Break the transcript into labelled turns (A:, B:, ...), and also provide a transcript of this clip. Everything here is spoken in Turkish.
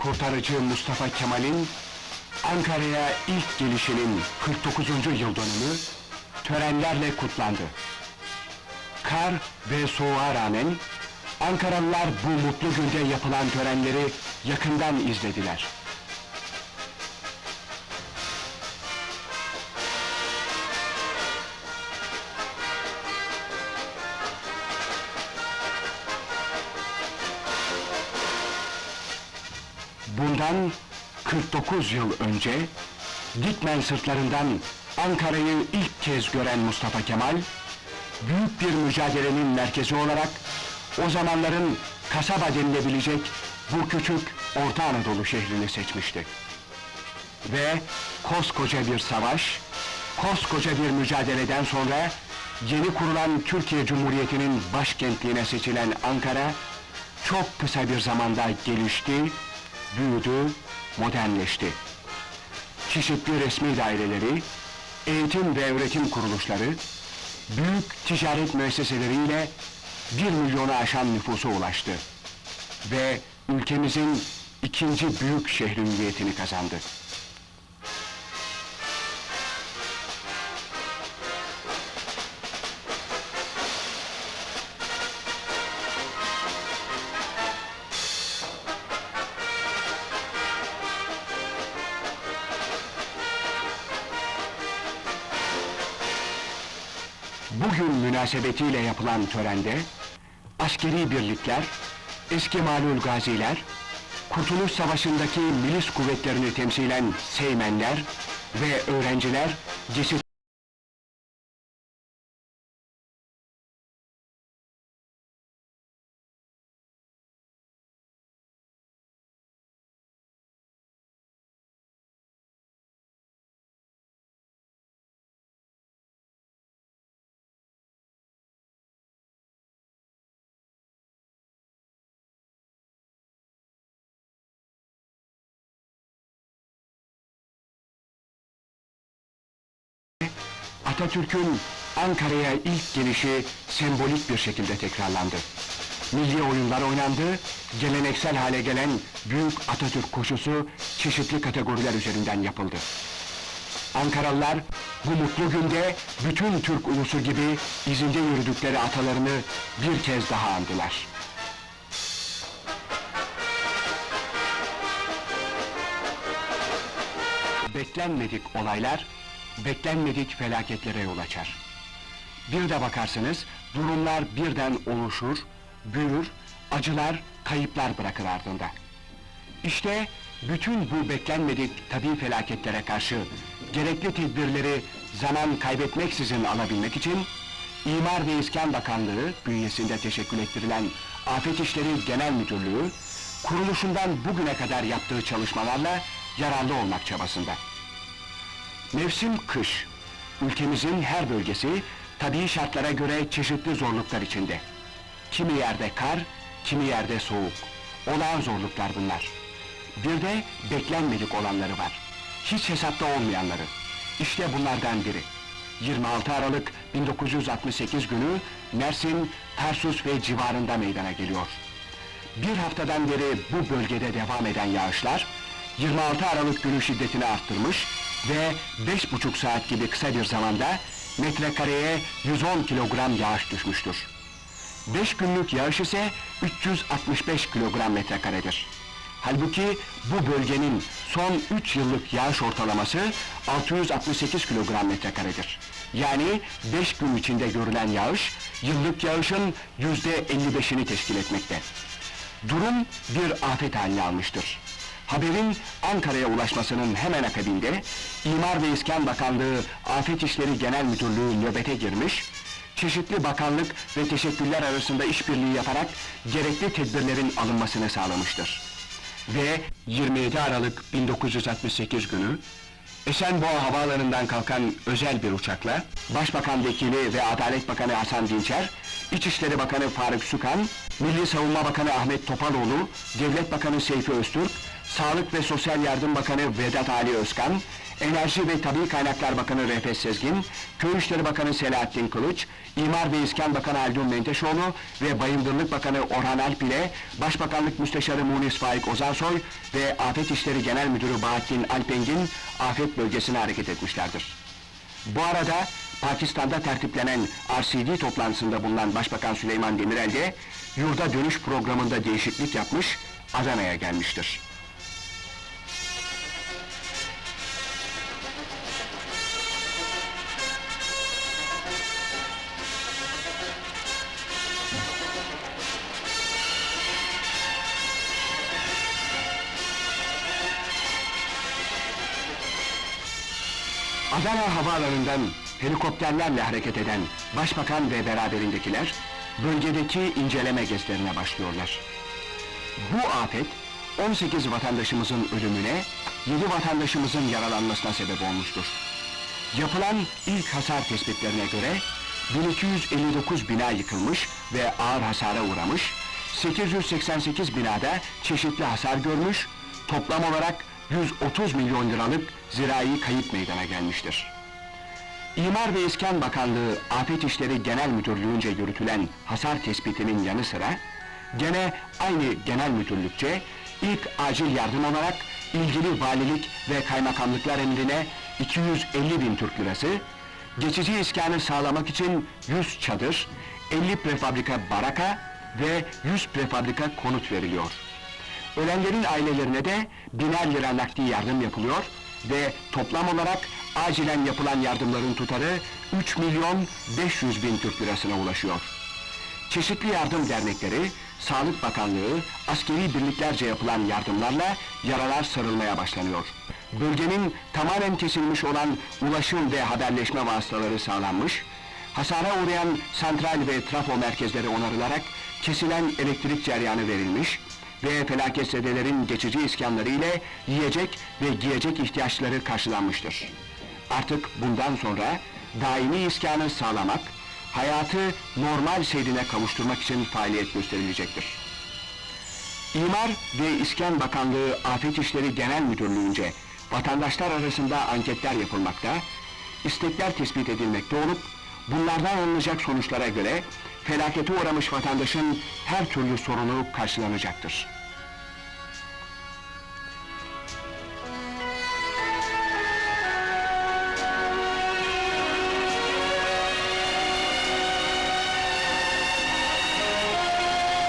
A: kurtarıcı Mustafa Kemal'in Ankara'ya ilk gelişinin 49. yıl dönümü törenlerle kutlandı. Kar ve soğuğa rağmen Ankaralılar bu mutlu günde yapılan törenleri yakından izlediler. Bundan 49 yıl önce Dikmen sırtlarından Ankara'yı ilk kez gören Mustafa Kemal, büyük bir mücadelenin merkezi olarak o zamanların kasaba denilebilecek bu küçük Orta Anadolu şehrini seçmişti. Ve koskoca bir savaş, koskoca bir mücadeleden sonra yeni kurulan Türkiye Cumhuriyeti'nin başkentliğine seçilen Ankara, çok kısa bir zamanda gelişti, büyüdü, modernleşti. Çeşitli resmi daireleri, eğitim ve öğretim kuruluşları, büyük ticaret müesseseleriyle bir milyonu aşan nüfusa ulaştı. Ve ülkemizin ikinci büyük şehri hüviyetini kazandı. Bugün münasebetiyle yapılan törende, askeri birlikler, eski malul gaziler, Kurtuluş Savaşı'ndaki milis kuvvetlerini temsilen seymenler ve öğrenciler cesit Atatürk'ün Ankara'ya ilk gelişi sembolik bir şekilde tekrarlandı. Milli oyunlar oynandı, geleneksel hale gelen Büyük Atatürk koşusu çeşitli kategoriler üzerinden yapıldı. Ankaralılar bu mutlu günde bütün Türk ulusu gibi izinde yürüdükleri atalarını bir kez daha andılar. Beklenmedik olaylar, beklenmedik felaketlere yol açar. Bir de bakarsınız, durumlar birden oluşur, büyür, acılar, kayıplar bırakır ardında. İşte bütün bu beklenmedik tabii felaketlere karşı gerekli tedbirleri zaman kaybetmeksizin alabilmek için İmar ve İskan Bakanlığı bünyesinde teşekkül ettirilen Afet İşleri Genel Müdürlüğü kuruluşundan bugüne kadar yaptığı çalışmalarla yararlı olmak çabasında. Mevsim kış. Ülkemizin her bölgesi tabii şartlara göre çeşitli zorluklar içinde. Kimi yerde kar, kimi yerde soğuk. Olağan zorluklar bunlar. Bir de beklenmedik olanları var. Hiç hesapta olmayanları. İşte bunlardan biri. 26 Aralık 1968 günü Mersin, Tarsus ve civarında meydana geliyor. Bir haftadan beri bu bölgede devam eden yağışlar 26 Aralık günü şiddetini arttırmış ve beş buçuk saat gibi kısa bir zamanda metrekareye 110 kilogram yağış düşmüştür. 5 günlük yağış ise 365 kilogram metrekaredir. Halbuki bu bölgenin son 3 yıllık yağış ortalaması 668 kilogram metrekaredir. Yani 5 gün içinde görülen yağış, yıllık yağışın yüzde 55'ini teşkil etmekte. Durum bir afet haline almıştır. Haberin Ankara'ya ulaşmasının hemen akabinde İmar ve İskan Bakanlığı Afet İşleri Genel Müdürlüğü nöbete girmiş, çeşitli bakanlık ve teşekküller arasında işbirliği yaparak gerekli tedbirlerin alınmasını sağlamıştır. Ve 27 Aralık 1968 günü Esenboğa Havaalanı'ndan kalkan özel bir uçakla Başbakan Vekili ve Adalet Bakanı Hasan Dinçer, İçişleri Bakanı Faruk Sükan, Milli Savunma Bakanı Ahmet Topaloğlu, Devlet Bakanı Seyfi Öztürk, Sağlık ve Sosyal Yardım Bakanı Vedat Ali Özkan, Enerji ve Tabi Kaynaklar Bakanı Refet Sezgin, Köy İşleri Bakanı Selahattin Kılıç, İmar ve İskan Bakanı Haldun Menteşoğlu ve Bayındırlık Bakanı Orhan Alp ile Başbakanlık Müsteşarı Munis Faik Ozansoy ve Afet İşleri Genel Müdürü Bahattin Alpengin afet bölgesine hareket etmişlerdir. Bu arada Pakistan'da tertiplenen RCD toplantısında bulunan Başbakan Süleyman Demirel de yurda dönüş programında değişiklik yapmış, Adana'ya gelmiştir. Adana havaalanından helikopterlerle hareket eden başbakan ve beraberindekiler bölgedeki inceleme gezilerine başlıyorlar. Bu afet 18 vatandaşımızın ölümüne, 7 vatandaşımızın yaralanmasına sebep olmuştur. Yapılan ilk hasar tespitlerine göre 1259 bina yıkılmış ve ağır hasara uğramış, 888 binada çeşitli hasar görmüş, toplam olarak 130 milyon liralık zirai kayıp meydana gelmiştir. İmar ve İskan Bakanlığı Afet İşleri Genel Müdürlüğü'nce yürütülen hasar tespitinin yanı sıra, gene aynı genel müdürlükçe ilk acil yardım olarak ilgili valilik ve kaymakamlıklar emrine 250 bin Türk lirası, geçici iskanı sağlamak için 100 çadır, 50 prefabrika baraka ve 100 prefabrika konut veriliyor. Ölenlerin ailelerine de biner lira nakdi yardım yapılıyor ve toplam olarak acilen yapılan yardımların tutarı 3 milyon 500 bin Türk lirasına ulaşıyor. Çeşitli yardım dernekleri, Sağlık Bakanlığı, askeri birliklerce yapılan yardımlarla yaralar sarılmaya başlanıyor. Bölgenin tamamen kesilmiş olan ulaşım ve haberleşme vasıtaları sağlanmış, hasara uğrayan santral ve trafo merkezleri onarılarak kesilen elektrik ceryanı verilmiş ve felaketsedilerin geçici iskanları ile yiyecek ve giyecek ihtiyaçları karşılanmıştır. Artık bundan sonra daimi iskanı sağlamak, hayatı normal seyrine kavuşturmak için faaliyet gösterilecektir. İmar ve İskan Bakanlığı Afet İşleri Genel Müdürlüğü'nce vatandaşlar arasında anketler yapılmakta, istekler tespit edilmekte olup, bunlardan alınacak sonuçlara göre felakete uğramış vatandaşın her türlü sorunu karşılanacaktır.